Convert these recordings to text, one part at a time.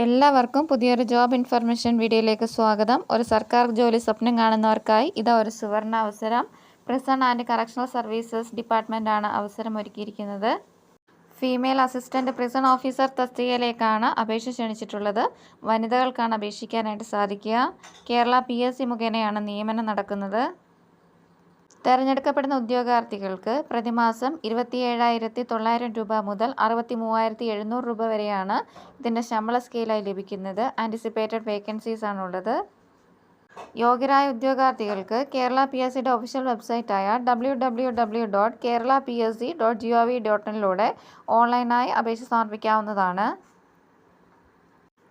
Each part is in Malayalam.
എല്ലാവർക്കും പുതിയൊരു ജോബ് ഇൻഫർമേഷൻ വീഡിയോയിലേക്ക് സ്വാഗതം. ഒരു സർക്കാർ ജോലി സ്വപ്നം കാണുന്നവർക്കായി ഇതാ ഒരു സുവർണ അവസരം. പ്രിസൺ ആൻഡ് കറക്ഷണൽ സർവീസസ് ഡിപ്പാർട്ട്മെന്റാണ് അവസരം ഒരുക്കിയിരിക്കുന്നത്. ഫീമെയിൽ അസിസ്റ്റന്റ് പ്രിസൺ ഓഫീസർ തസ്തികയിലേക്കാണ് അപേക്ഷ ക്ഷണിച്ചിട്ടുള്ളത്. വനിതകൾക്കാണ് അപേക്ഷിക്കാനായിട്ട് സാധിക്കുക. കേരള പി മുഖേനയാണ് നിയമനം നടക്കുന്നത്. തെരഞ്ഞെടുക്കപ്പെടുന്ന ഉദ്യോഗാർത്ഥികൾക്ക് പ്രതിമാസം ഇരുപത്തിയേഴായിരത്തി തൊള്ളായിരം രൂപ മുതൽ അറുപത്തി മൂവായിരത്തി എഴുന്നൂറ് രൂപ വരെയാണ് ഇതിന്റെ ശമ്പള സ്കെയിലായി ലഭിക്കുന്നത്. ആന്റിസിപ്പേറ്റഡ് വേക്കൻസീസ് ആണുള്ളത്. യോഗ്യരായ ഉദ്യോഗാർത്ഥികൾക്ക് കേരള പി എസ് സിയുടെ official വെബ്സൈറ്റായ W W W dot Kerala P S C dot G O V dot ഇനിലൂടെ ഓൺലൈനായി അപേക്ഷ സമർപ്പിക്കാവുന്നതാണ്.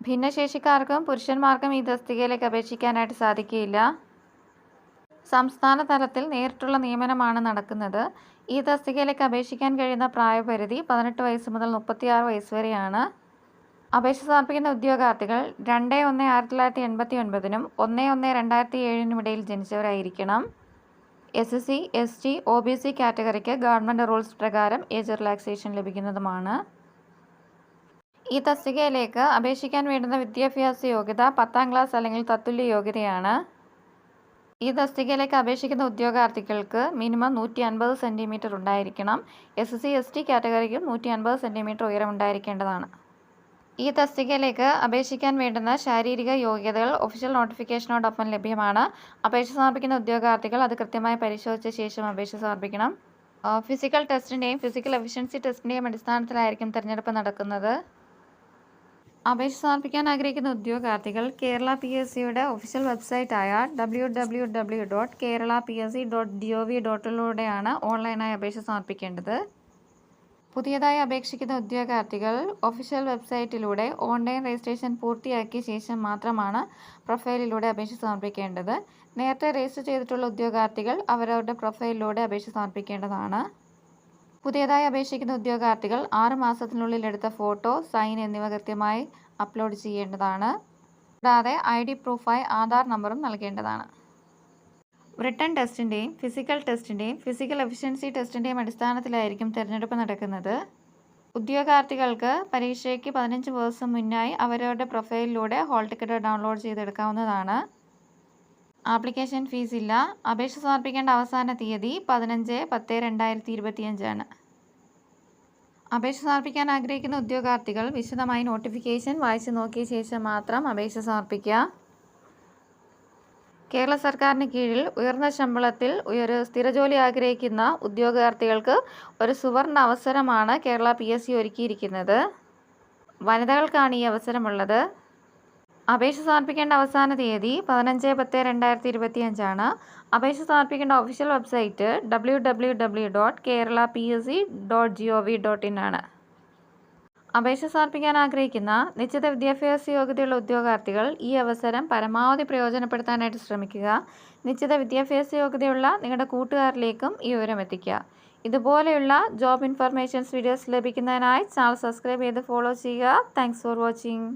ഭിന്നശേഷിക്കാർക്കും പുരുഷന്മാർക്കും ഈ തസ്തികയിലേക്ക് അപേക്ഷിക്കാനായിട്ട് സാധിക്കുകയില്ല. സംസ്ഥാന തലത്തിൽ നേരിട്ടുള്ള നിയമനമാണ് നടക്കുന്നത്. ഈ തസ്തികയിലേക്ക് അപേക്ഷിക്കാൻ കഴിയുന്ന പ്രായപരിധി പതിനെട്ട് വയസ്സ് മുതൽ മുപ്പത്തിയാറ് വയസ്സ് വരെയാണ്. അപേക്ഷ സമർപ്പിക്കുന്ന ഉദ്യോഗാർത്ഥികൾ രണ്ട് ഒന്ന് ആയിരത്തി തൊള്ളായിരത്തി എൺപത്തി ഒൻപതിനും ഒന്ന് ഒന്ന് രണ്ടായിരത്തി ഏഴിനും ഇടയിൽ ജനിച്ചവരായിരിക്കണം. S S C S T O B C കാറ്റഗറിക്ക് government rules പ്രകാരം ഏജ് റിലാക്സേഷൻ ലഭിക്കുന്നതുമാണ്. ഈ തസ്തികയിലേക്ക് അപേക്ഷിക്കാൻ വേണ്ടുന്ന വിദ്യാഭ്യാസ യോഗ്യത പത്താം ക്ലാസ് അല്ലെങ്കിൽ തത്തുല്യ യോഗ്യതയാണ്. ഈ തസ്തികയിലേക്ക് അപേക്ഷിക്കുന്ന ഉദ്യോഗാർത്ഥികൾക്ക് മിനിമം നൂറ്റി അൻപത് സെന്റിമീറ്റർ ഉണ്ടായിരിക്കണം. എസ് സി എസ് ടി കാറ്റഗറിക്കും നൂറ്റി അൻപത് സെന്റിമീറ്റർ ഉയരം ഉണ്ടായിരിക്കേണ്ടതാണ്. ഈ തസ്തികയിലേക്ക് അപേക്ഷിക്കാൻ വേണ്ടുന്ന ശാരീരിക യോഗ്യതകൾ ഒഫീഷ്യൽ നോട്ടിഫിക്കേഷനോടൊപ്പം ലഭ്യമാണ്. അപേക്ഷ സമർപ്പിക്കുന്ന ഉദ്യോഗാർത്ഥികൾ അത് കൃത്യമായി പരിശോധിച്ച ശേഷം അപേക്ഷ സമർപ്പിക്കണം. ഫിസിക്കൽ ടെസ്റ്റിന്റെയും ഫിസിക്കൽ എഫിഷ്യൻസി ടെസ്റ്റിന്റെയും അടിസ്ഥാനത്തിലായിരിക്കും തിരഞ്ഞെടുപ്പ് നടക്കുന്നത്. അപേക്ഷ സമർപ്പിക്കാൻ ആഗ്രഹിക്കുന്ന ഉദ്യോഗാർത്ഥികൾ കേരള പി എസ് സിയുടെ official വെബ്സൈറ്റായ W W W dot Kerala P S C dot D O V ഡോട്ടിലൂടെയാണ് ഓൺലൈനായി അപേക്ഷ സമർപ്പിക്കേണ്ടത്. പുതിയതായി അപേക്ഷിക്കുന്ന ഉദ്യോഗാർത്ഥികൾ ഒഫീഷ്യൽ വെബ്സൈറ്റിലൂടെ ഓൺലൈൻ രജിസ്ട്രേഷൻ പൂർത്തിയാക്കിയ ശേഷം മാത്രമാണ് പ്രൊഫൈലിലൂടെ അപേക്ഷ സമർപ്പിക്കേണ്ടത്. നേരത്തെ രജിസ്റ്റർ ചെയ്തിട്ടുള്ള ഉദ്യോഗാർത്ഥികൾ അവരവരുടെ പ്രൊഫൈലിലൂടെ അപേക്ഷ സമർപ്പിക്കേണ്ടതാണ്. പുതിയതായി അപേക്ഷിക്കുന്ന ഉദ്യോഗാർത്ഥികൾ ആറ് മാസത്തിനുള്ളിൽ എടുത്ത ഫോട്ടോ സൈൻ എന്നിവ കൃത്യമായി അപ്ലോഡ് ചെയ്യേണ്ടതാണ്. കൂടാതെ ഐ ഡി പ്രൂഫായി ആധാർ നമ്പറും നൽകേണ്ടതാണ്. റിട്ടേൺ ടെസ്റ്റിന്റെയും ഫിസിക്കൽ ടെസ്റ്റിന്റെയും ഫിസിക്കൽ എഫിഷ്യൻസി ടെസ്റ്റിന്റെയും അടിസ്ഥാനത്തിലായിരിക്കും തിരഞ്ഞെടുപ്പ് നടക്കുന്നത്. ഉദ്യോഗാർത്ഥികൾക്ക് പരീക്ഷയ്ക്ക് പതിനഞ്ച് ദിവസം മുന്നായി അവരവരുടെ പ്രൊഫൈലിലൂടെ ഹോൾ ടിക്കറ്റ് ഡൗൺലോഡ് ചെയ്തെടുക്കാവുന്നതാണ്. ആപ്ലിക്കേഷൻ ഫീസ് ഇല്ല അപേക്ഷ സമർപ്പിക്കേണ്ട അവസാന തീയതി പതിനഞ്ച് പത്ത് രണ്ടായിരത്തി ഇരുപത്തിയഞ്ചാണ് അപേക്ഷ സമർപ്പിക്കാൻ ആഗ്രഹിക്കുന്ന ഉദ്യോഗാർത്ഥികൾ വിശദമായി നോട്ടിഫിക്കേഷൻ വായിച്ചു നോക്കിയ ശേഷം മാത്രം അപേക്ഷ സമർപ്പിക്കുക. കേരള സർക്കാരിന് കീഴിൽ ഉയർന്ന ശമ്പളത്തിൽ ഒരു സ്ഥിരജോലി ആഗ്രഹിക്കുന്ന ഉദ്യോഗാർത്ഥികൾക്ക് ഒരു സുവർണ അവസരമാണ് കേരള പി ഒരുക്കിയിരിക്കുന്നത്. വനിതകൾക്കാണ് ഈ അവസരമുള്ളത്. അപേക്ഷ സമർപ്പിക്കേണ്ട അവസാന തീയതി പതിനഞ്ച് പത്ത് രണ്ടായിരത്തി ഇരുപത്തി അഞ്ചാണ് അപേക്ഷ സമർപ്പിക്കേണ്ട official website W W W dot Kerala P S C dot G O V dot in ആണ്. അപേക്ഷ സമർപ്പിക്കാൻ ആഗ്രഹിക്കുന്ന നിശ്ചിത വിദ്യാഭ്യാസ യോഗ്യതയുള്ള ഉദ്യോഗാർത്ഥികൾ ഈ അവസരം പരമാവധി പ്രയോജനപ്പെടുത്താനായിട്ട് ശ്രമിക്കുക. നിശ്ചിത വിദ്യാഭ്യാസ യോഗ്യതയുള്ള നിങ്ങളുടെ കൂട്ടുകാരിലേക്കും ഈ വിവരം എത്തിക്കുക. ഇതുപോലെയുള്ള ജോബ് ഇൻഫർമേഷൻസ് വീഡിയോസ് ലഭിക്കുന്നതിനായി ചാനൽ സബ്സ്ക്രൈബ് ചെയ്ത് ഫോളോ ചെയ്യുക. Thanks for watching